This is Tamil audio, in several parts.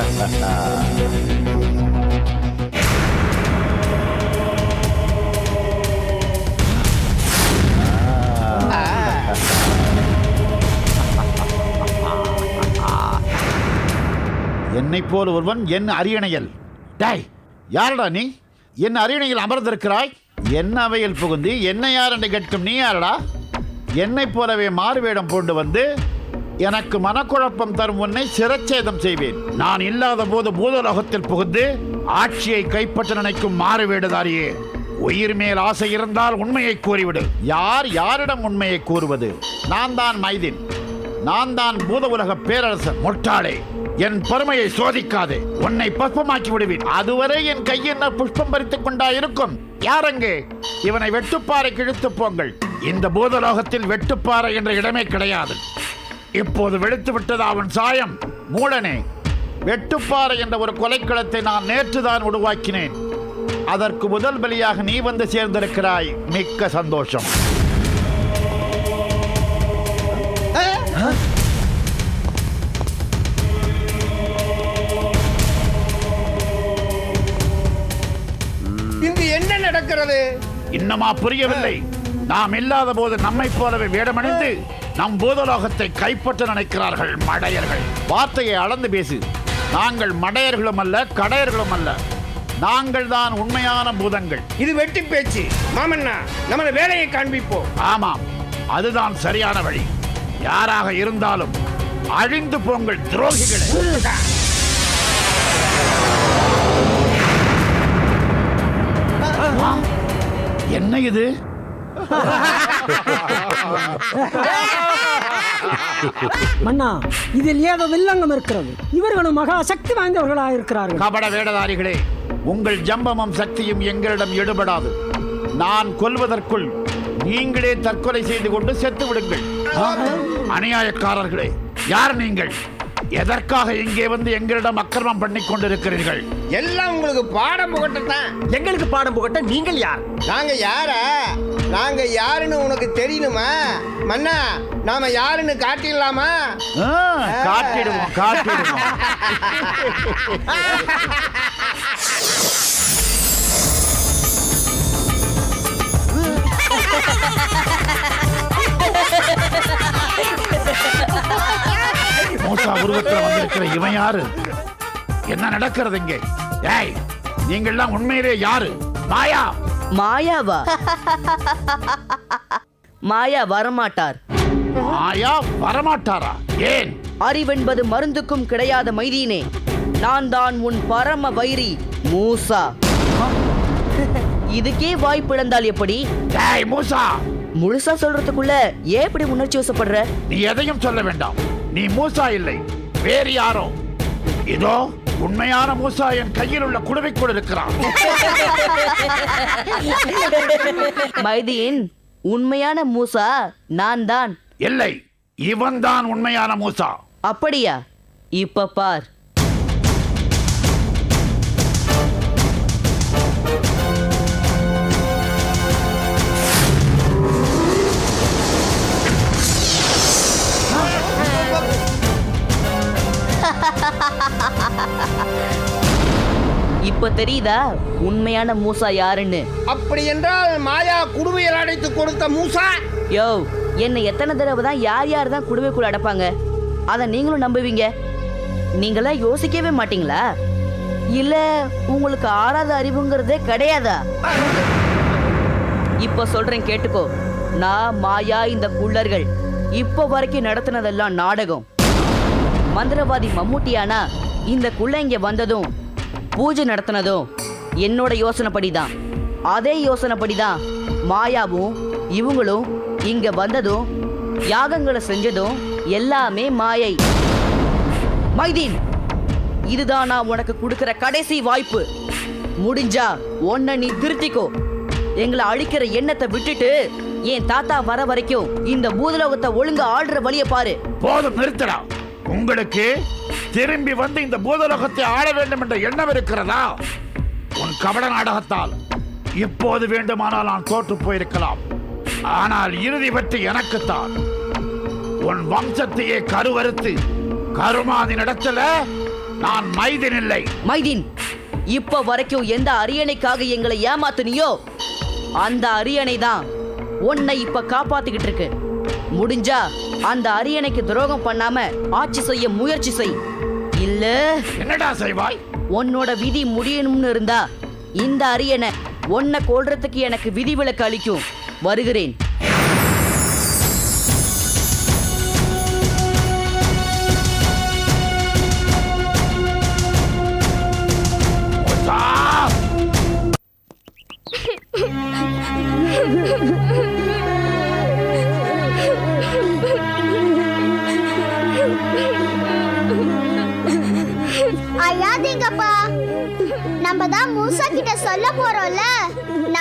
என்னை போல் ஒருவன் என் அரியணையில். டேய் யாரடா நீ? என் அரியணையில் அமர்ந்திருக்கிறாய். என்ன அவையில் புகுந்து என்ன யார் என்று கேட்கும் நீ யாரடா? என்னைப் போலவே மாறுவேடம் பூண்டு வந்து எனக்கு மனக்குழப்பம் தரும் உன்னை சிரச்சேதம் செய்வேன். நான் இல்லாத போது பூதலோகத்தில் புகுந்து ஆட்சியை கைப்பற்ற நினைக்கும் மாறுவேடுதாரியே உயிர் மேல் ஆசை இருந்தால் உண்மையை கூறிவிடு. யார் யாரிடம் உண்மையை கூறுவது? நான் தான் மைதின். நான் தான் பூத உலக பேரரசர் முட்டாளே. என் பெருமையை சோதிக்காதே. உன்னை பஸ்பமாக்கி விடுவேன். அதுவரை என் கையில் புஷ்பம் பறித்துக் கொண்டா இருக்கும். யாரங்கே இவனை வெட்டுப்பாறை கிழித்து போங்கள். இந்த பூதலோகத்தில் வெட்டுப்பாறை என்ற இடமே கிடையாது. இப்போது வெளுத்து விட்டது அவன் சாயம்? மூடனே வெட்டுப்பாறை என்ற ஒரு கொலைக்களத்தை நான் நேற்றுதான் உருவாக்கினேன். அதற்கு முதல் பலியாக நீ வந்து சேர்ந்திருக்கிறாய். மிக்க சந்தோஷம். இங்கு என்ன நடக்கிறது? இன்னமா புரியவில்லை. நாம் இல்லாத போது நம்மை போலவே வேடமணிந்து நம் பூதலோகத்தை கைப்பற்ற நினைக்கிறார்கள் மடையர்கள். வார்த்தையை அளந்து பேசு. நாங்கள் மடையர்களும் அல்ல கடையர்களும் அல்ல. நாங்கள் தான் உண்மையான பூதங்கள். இது வெட்டி பேச்சு. மாமன்னா நமது வேலையை காண்பிப்போம். ஆமாம் அதுதான் சரியான வழி. யாராக இருந்தாலும் அழிந்து போங்கள் துரோகிகளே. என்ன இது? மன்னா இதில் ஏதோ வில்லங்கம் இருக்கிறது. இவர்களும் மகா சக்தி வாய்ந்தவர்களாக இருக்கிறார்கள். கபட வேடதாரிகளே உங்கள் ஜம்பமும் சக்தியும் எங்களிடம் எடுபடாது. நான் கொல்வதற்குள் நீங்களே தற்கொலை செய்து கொண்டு செத்து விடுங்கள் அநியாயக்காரர்களே யார் நீங்கள்? எதற்காக இங்கே வந்து எங்களிடம் அக்கிரமம் பண்ணி கொண்டிருக்கிறீர்கள்? எல்லாம் உங்களுக்கு பாடம் புகட்டத்தான் எங்களுக்கு பாடம் புகட்ட நீங்கள் யார்? நாங்க யாரா? நாங்க யாருன்னு உனக்கு தெரியணுமா? மன்னா நாம யாருன்னு காட்டிடலாமா? ஆ, காட்டிடுவோம் காட்டிடுவோம். மூசா உருவத்தில் வந்திருக்கிற இவன் யாரு? என்ன நடக்கிறது இங்கே? ஏய் நீங்கள்லாம் உண்மையிலே யாரு? மாயா! மாயாவா? மாயா வரமாட்டார். மாயா வரமாட்டாரா? ஏன்? அறிவென்பது மருந்துக்கும் கிடையாத மைதீனே. நான் தான் உன் பரம வைரி மூசா. இதுக்கே வாய்ப்பிழந்தால் எப்படி? ஏய் மூசா! முழுசா சொல்றதுக்குள்ள ஏன் இப்படி உணர்ச்சி வசப்படுற நீ எதையும் சொல்ல வேண்டாம். நீ மூசா இல்லை. வேறு யாரோ. இதோ உண்மையான மூசா என் கையில் உள்ள குடுவைக்குள் இருக்கிறான். மைதீன் உண்மையான மூசா நான் தான் இல்லை இவன்தான் உண்மையான மூசா. அப்படியா? இப்ப பார். இப்ப தெரியுதா? உண்மையான மூசா யாருன்னு? அப்படி என்றால் மாயா குடுவையில் அடைத்து கொடுத்த மூசா. யோ என்னை எத்தனை தடவை தான் யார் யார் தான் குடுவைக்குள்ள அடைப்பாங்க? அதை நீங்களும் நம்புவீங்க. நீங்களாம் யோசிக்கவே மாட்டீங்களா? இல்ல உங்களுக்கு ஆறாத அறிவுங்கிறதே கிடையாதா? இப்ப சொல்றேன் கேட்டுக்கோ. நான் மாயா இந்த குள்ளர்கள். இப்போ வரைக்கும் நடத்தினதெல்லாம் நாடகம். மந்திரவாதி மம்முட்டியானா இந்த குள்ள இங்க வந்ததும் பூஜை நடத்தினதும் என்னோட யோசனைப்படி தான் அதே யோசனைப்படி தான் மாயாவும் இவங்களும் இங்க வந்ததும் யாகங்களை செஞ்சதும் எல்லாமே மாயை. மைதீன் இதுதான் நான் உனக்கு கொடுக்கிற கடைசி வாய்ப்பு. முடிஞ்சா உன்னை நீ திருத்திக்கோ. எங்களை அழிக்கிற எண்ணத்தை விட்டுட்டு என் தாத்தா வர வரைக்கும் இந்த பூதலோகத்தை ஒழுங்கா ஆடுற வழிய பாரு. போதும் நிறுத்தடா. உங்களுக்கு திரும்பி வந்து இந்த பூதலோகத்தை ஆள வேண்டும் என்ற எண்ணம் இருக்கிறதா? உன் கபட நாடகத்தால். இப்போது வேண்டுமானால் நான் தோற்று போயிருக்கலாம். ஆனால் இறுதி பற்றி எனக்குத்தான். உன் வம்சத்தையே கருவறுத்து கருமாதி நடத்தல நான் மைதின் இல்லை. மைதீன் இப்ப வரைக்கும் எந்த அரியணைக்காக எங்களை ஏமாத்துனியோ அந்த அரியணை தான் உன்னை இப்ப காப்பாத்திக்கிட்டு இருக்கு. முடிஞ்சா அந்த அரியணைக்கு துரோகம் பண்ணாம ஆட்சி செய்ய முயற்சி செய். இல்ல. என்னடா செய்வாய்? உன்னோட விதி முடியணும்னு இருந்தா இந்த அரியணை உன்னை கொல்றதுக்கு எனக்கு விதிவிலக்கு அளிக்கும். வருகிறேன்.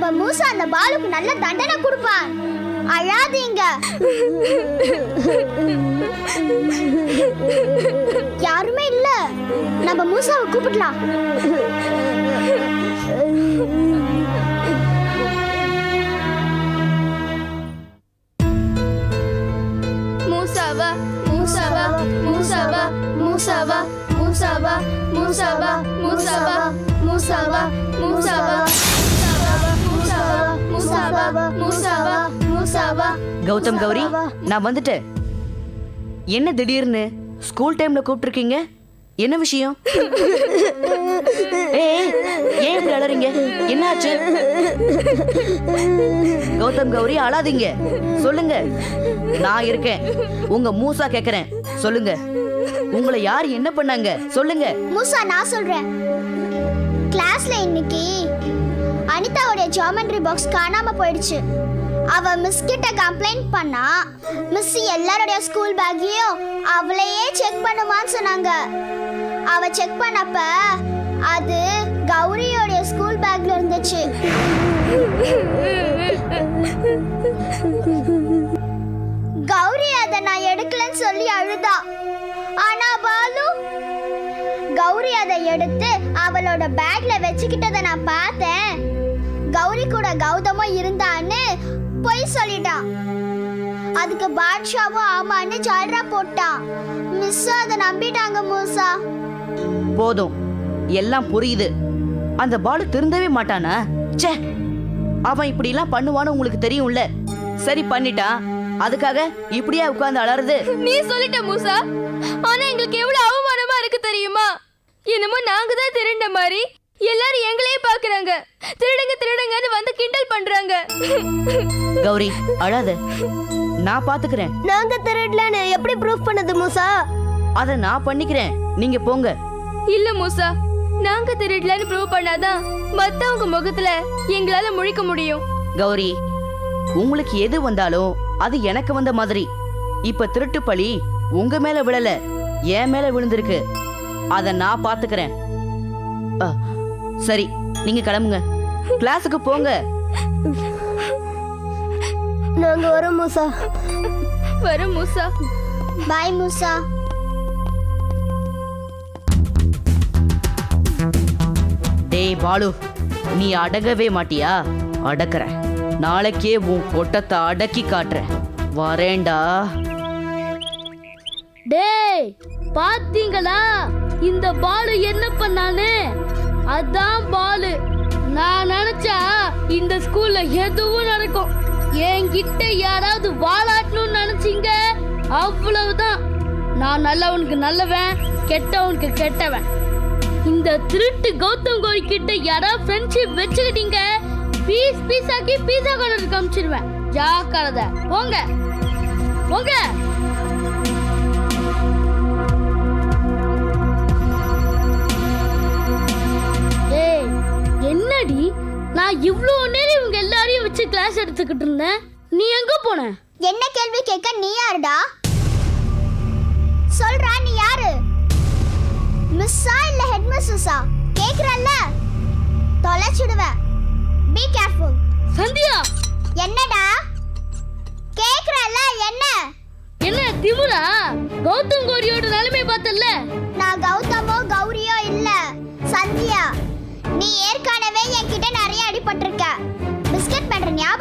நம்ம மூசா அந்த பாலுக்கு நல்ல தண்டனை கொடுப்பான். அழாதீங்க. யாருமே இல்ல. நம்ம மூசாவை கூப்பிடலாம். மூசாவா மூசாவா மூசாவா மூசாவா மூசாவா மூசாவா மூசாவா மூசாவா மூசாவா கௌதம் கௌரி நான் வந்துட்டேன் என்ன திடீர்னு ஸ்கூல் டைம்ல கூப்பிட்டுருக்கீங்க? என்ன விஷயம்? ஏன் இப்படி அலறீங்க? என்னாச்சு? கௌதம் கௌரி அழாதீங்க. சொல்லுங்க. நான் இருக்கேன். உங்க மூசா கேக்குறேன். சொல்லுங்க. உங்களை யார் என்ன பண்ணாங்க? சொல்லுங்க. மூசா நான் சொல்றேன். கிளாஸ்ல இன்னைக்கு அனிதாவுடைய ஜாமெண்ட்ரி பாக்ஸ் காணாம போயிடுச்சு. அவ மிஸ் கிட்ட கம்ப்ளைண்ட் பண்ணா மிஸ் எல்லாருடைய ஸ்கூல் பேக்கையும் அவளையே செக் பண்ணுமான்னு சொன்னாங்க. அவ செக் பண்ணப்ப அது கௌரியோடைய ஸ்கூல் பேக்ல இருந்துச்சு. கௌரி அதை நான் எடுக்கலன்னு சொல்லி அழுதா. ஆனா பாலு கௌரி அதை எடுத்து அவளோட பேக்ல வச்சுக்கிட்டதை நான் பார்த்தேன். கௌரி கூட கௌதமும் இருந்தான்னு பொய் சொல்லிட்டான் அதுக்கு பாட்ஷாவும் ஆமான்னு ஜால்ரா போட்டான் மிஸ் அதை நம்பிட்டாங்க மூசா. போதும். எல்லாம் புரியுது. அந்த பாலு திருந்தவே மாட்டானா? ச்சே. அவன் இப்படி எல்லாம் பண்ணுவான்னு உங்களுக்கு தெரியும்ல. சரி பண்ணிட்டான் அதுக்காக இப்படியா உட்கார்ந்து அலறுது? நீ சொல்லிட்ட மூசா. ஆனா எங்களுக்கு எவ்வளவு அவமானமா இருக்கு தெரியுமா? என்னமோ நாங்க தான் திருண்ட மாதிரி. எல்லாரும் எங்களையே பாக்குறாங்க திருடுங்க திருடுங்கன்னு வந்து கிண்டல் பண்றாங்க. கௌரி அழாத. நான் பாத்துக்கிறேன். நாங்க திருடலன்னு எப்படி ப்ரூஃப் பண்ணது மூசா? அத நான் பண்ணிக்கிறேன். நீங்க போங்க. இல்ல மூசா. நாங்க திருடலன்னு ப்ரூவ் பண்ணாதான் மத்தவங்க முகத்துல எங்களால முழிக்க முடியும். கௌரி உங்களுக்கு எது வந்தாலும் அது எனக்கு வந்த மாதிரி. இப்ப திருட்டு பழி உங்க மேல விழல என் மேல விழுந்திருக்கு. அத நான் பாத்துக்கிறேன். அ, சரி நீங்க கிளம்புங்க. கிளாஸுக்கு போங்க. நாங்க வரோம் மூசா. வரும் மூசா. பாய் மூசா. டேய் பாலு நீ அடங்கவே மாட்டியா? அடக்குற நாளைக்கே உன் கொட்டத்தை அடக்கி காட்டுறேன். வரேன்டா. டேய் பாத்தீங்களா? இந்த பாலு என்ன பண்ணானே? அதான் பாலு. நான் நினைச்சா இந்த ஸ்கூல்ல எதுவும் நடக்கும். என்கிட்ட யாராவது வாழாட்டணும்னு நினைச்சிங்க? அவ்வளவுதான். நான் நல்லவனுக்கு நல்லவன் கெட்டவனுக்கு கெட்டவன். இந்த திருட்டு கௌதம் கோரி கிட்ட யாராவது ஃப்ரெண்ட்ஷிப் வச்சுக்கிட்டீங்க? பீஸ் பீஸ் ஆக்கி பீஸா கலருக்கு அமிச்சிருவேன் ஜாக்கிரதை. போங்க. போங்க. நான் இவ்ளோ நேரம் இவங்க எல்லாரையும் வச்சு கிளாஸ் எடுத்துக்கிட்டு இருந்தேன். நீ எங்க போன? என்ன கேள்வி கேட்க நீ யாருடா? சொல்றா நீ யாரு? மிஸ்ஸா இல்ல ஹெட் மிஸ்ஸஸா கேக்குறல்ல? தொலைச்சிடுவேன் பி கேர்ஃபுல் சந்தியா! என்னடா? கேக்குறல்ல என்ன? என்ன திமுரா? கௌதம் கோரியோட நிலைமை பார்த்தல்ல? நான் கௌதமோ கௌரியோ இல்ல சந்தியா.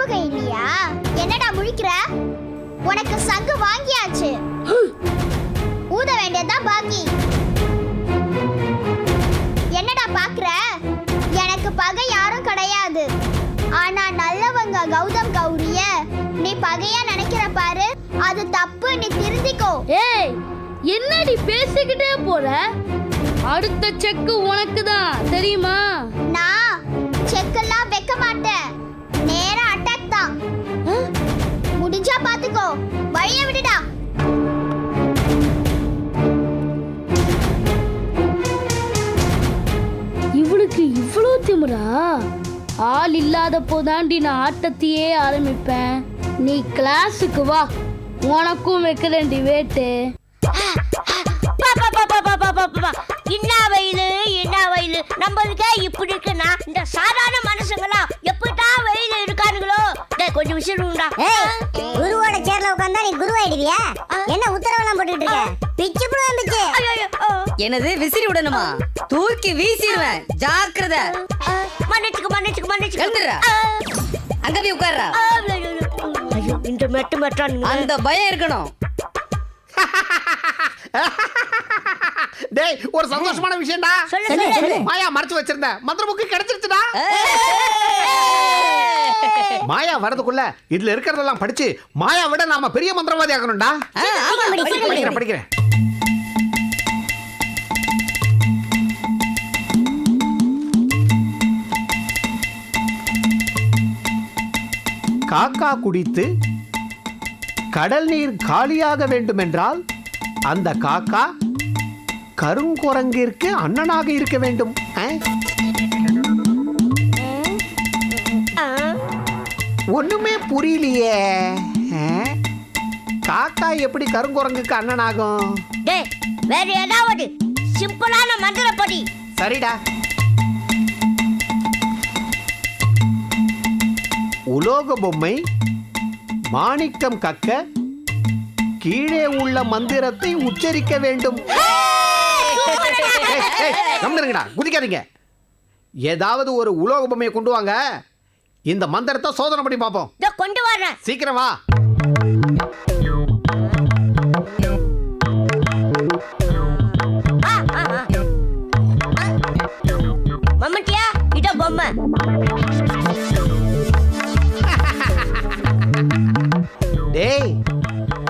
ஞாபகம் இல்லையா என்னடா முழிக்கிற? உனக்கு சங்கு வாங்கியாச்சு. ஊத வேண்டியதுதான் பாக்கி. பாக்குற? எனக்கு பகை யாரும் கிடையாது. ஆனா நல்லவங்க கௌதம் கௌரிய நீ பகையா நினைக்கிற பாரு. அது தப்பு நீ திருந்திக்கோ. ஏய் என்னடி பேசிக்கிட்டே போற? அடுத்த செக்கு உனக்கு தான் தெரியுமா? திமிரா ஆள் இல்லாத போதாண்டி நான் ஆட்டத்தையே ஆரம்பிப்பேன். நீ கிளாஸுக்கு வா. உனக்கும் வைக்கிறேன்டி வேட்டு. என்ன வெயில் என்ன வெயில். நம்மளுக்கே இப்படி இருக்குன்னா இந்த சாதாரண மனுஷங்களாம் எப்படிதான் வெயில் இருக்கானுங்களோ? கொஞ்சம் விசிறுண்டா நீ குருவாயிடுவியா? என்ன உத்தரவெல்லாம் போட்டுட்டு இருக்க? பிச்சு புடுவேன் பிச்சு. எனது விசிறி விடணுமா? தூக்கி வீசிடுவேன். ஜாக்கிரத. மன்னிச்சுக்கு மன்னிச்சுக்கு மன்னிச்சுக்கு. எழுந்துடுறா. அங்க போய் உட்கார்றா. ஐயோ இந்த மெட்டு மெட்டானுங்க அந்த பயம் இருக்கணும். டேய் ஒரு சந்தோஷமான விஷயம்டா. சொல்லு. மாயா மறைச்சு வச்சிருந்த. மந்திர புக்கு கிடைச்சிருச்சுடா மாயா வரதுக்குள்ள இதுல இருக்கிறதெல்லாம் படிச்சு மாயா விட நாம பெரிய மந்திரவாதி ஆகணும்டா. படிக்கிறேன் படிக்கிறேன் காக்கா குடித்து கடல் நீர் காலியாக வேண்டுமென்றால் அந்த காக்கா கருங்குரங்கிற்கு அண்ணனாக இருக்க வேண்டும். ஒண்ணுமே புரியலையே? காக்கா எப்படி கருங்குரங்குக்கு அண்ணனாகும்? டேய் வேற ஏதாவது சிம்பிளான மந்திரப்படி சரிடா. உலோக பொம்மை மாணிக்கம் கக்க கீழே உள்ள மந்திரத்தை உச்சரிக்க வேண்டும். குதிக்காதீங்க. ஏதாவது ஒரு உலோக பொம்மையை கொண்டு வாங்க. இந்த மந்திரத்தை சோதனை பண்ணி பார்ப்போம். இதோ கொண்டு வரேன் சீக்கிரம் வா. ஆ, ஆ, ஆ. மம்மட்டியா? இதோ பொம்மை. டேய்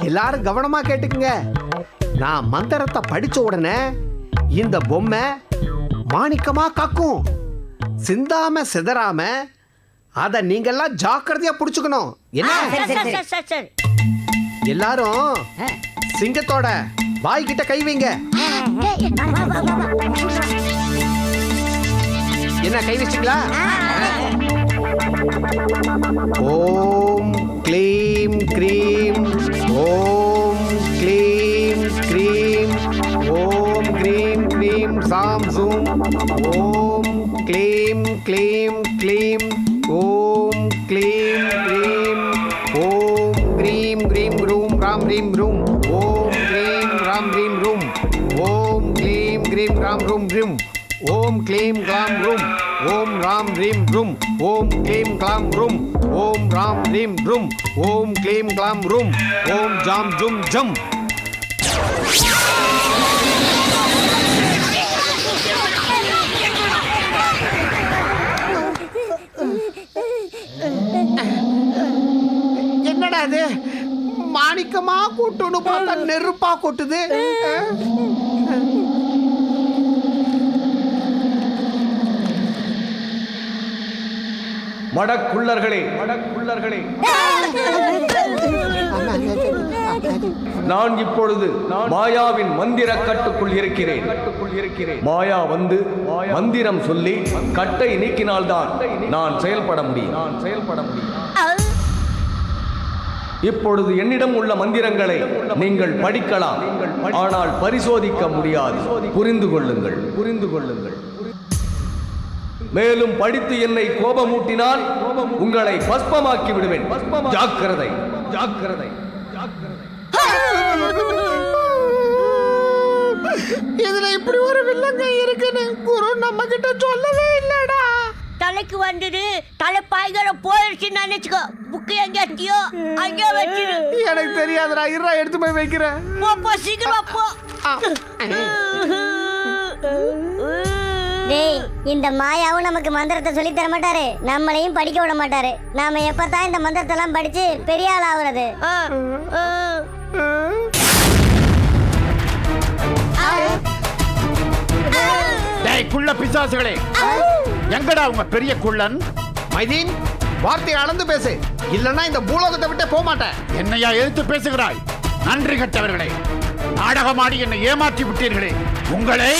எல்லாரும் கவனமா கேட்டுக்குங்க. நான் மந்திரத்தை படிச்ச உடனே இந்த பொம்மை மாணிக்கமா கக்கும். சிந்தாம சிதறாம அத நீங்கெல்லாம் ஜாக்கிரதையா புடிச்சுக்கணும். என்ன. எல்லாரும் சிங்கத்தோட வாய் கிட்ட கை வைங்க. என்ன கை வச்சிங்களா? ஓம் க்ளீம் க்ரீம் ஓம் க்ளீம் க்ரீம் ஓம் க்ரீம் க்ரீம் சாம் சூம். ஓம் க்ளீம் க்ளீம் க்ளீம். ஓம் க்ளீம் க்ரீம் ஓம் க்ரீம் க்ரீம் ரூம் ராம் ரீம் ரூம் ஓம் க்ரீம் ராம் ரீம் ரூம் ஓம் க்ளீம் க்ரீம் ராம் ரூம் ரீம் ஓம் க்ளீம் க்ளாம் ரூம் ஓம் ராம் ரீம் ரூம் ஓம் க்ளீம் க்ளாம் ரூம் ஓம் ராம் ரீம் ரூம் ஓம் க்ளீம் க்ளாம் ரூம் ஓம் ஜாம் ஜும் ஜம் மாணிக்கமா கூட்டுன்னு பார்த்தா நெருப்பா கொட்டுது. மடக்குள்ளர்களே. மடக்குள்ளர்களே. நான் இப்பொழுது மாயாவின் மந்திர கட்டுக்குள் இருக்கிறேன். கட்டுக்குள் இருக்கிறேன் மாயா வந்து மந்திரம் சொல்லி கட்டை நீக்கினால்தான் நான் செயல்பட முடியும். நான் செயல்பட முடியும் இப்பொழுது என்னிடம் உள்ள மந்திரங்களை நீங்கள் படிக்கலாம். ஆனால் பரிசோதிக்க முடியாது. புரிந்து கொள்ளுங்கள். புரிந்து கொள்ளுங்கள். மேலும் படித்து என்னை கோபமூட்டினால் உங்களை பஸ்பமாக்கி விடுவேன். ஜாக்கிரதை. ஜாக்கிரதை. இதுல இப்படி ஒரு வில்லங்க இருக்குன்னு குரு நம்ம கிட்ட சொல்லவே இல்லடா. தலைக்கு வந்தது தலை பாய்கிற போயிடுச்சுன்னு நினைச்சுக்கோ. புக்கு எங்கேயோ அங்கே வச்சிரு. எனக்கு தெரியாதுடா இருடா எடுத்து போய் வைக்கிறேன். போ போ சீக்கிரமா போ. டேய் இந்த மாயாவும் நமக்கு மந்திரத்தை சொல்லி தர மாட்டாரு. நம்மளையும் படிக்க விட மாட்டாரு. நாம எப்பதான் இந்த மந்திரத்தை எல்லாம் படிச்சு பெரிய ஆள் ஆகுறது. டேய் குள்ள பிசாசுகளே. எங்கடா உங்க பெரிய குள்ளன்? மைதீன் வார்த்தையை அளந்து பேசு. இல்லைன்னா இந்த பூலோகத்தை விட்டே போக மாட்டேன். என்னையா எதிர்த்து பேசுகிறாய்? நன்றி கட்டவர்களே. நாடகமாடி என்னை ஏமாற்றி விட்டீர்களே. உங்களை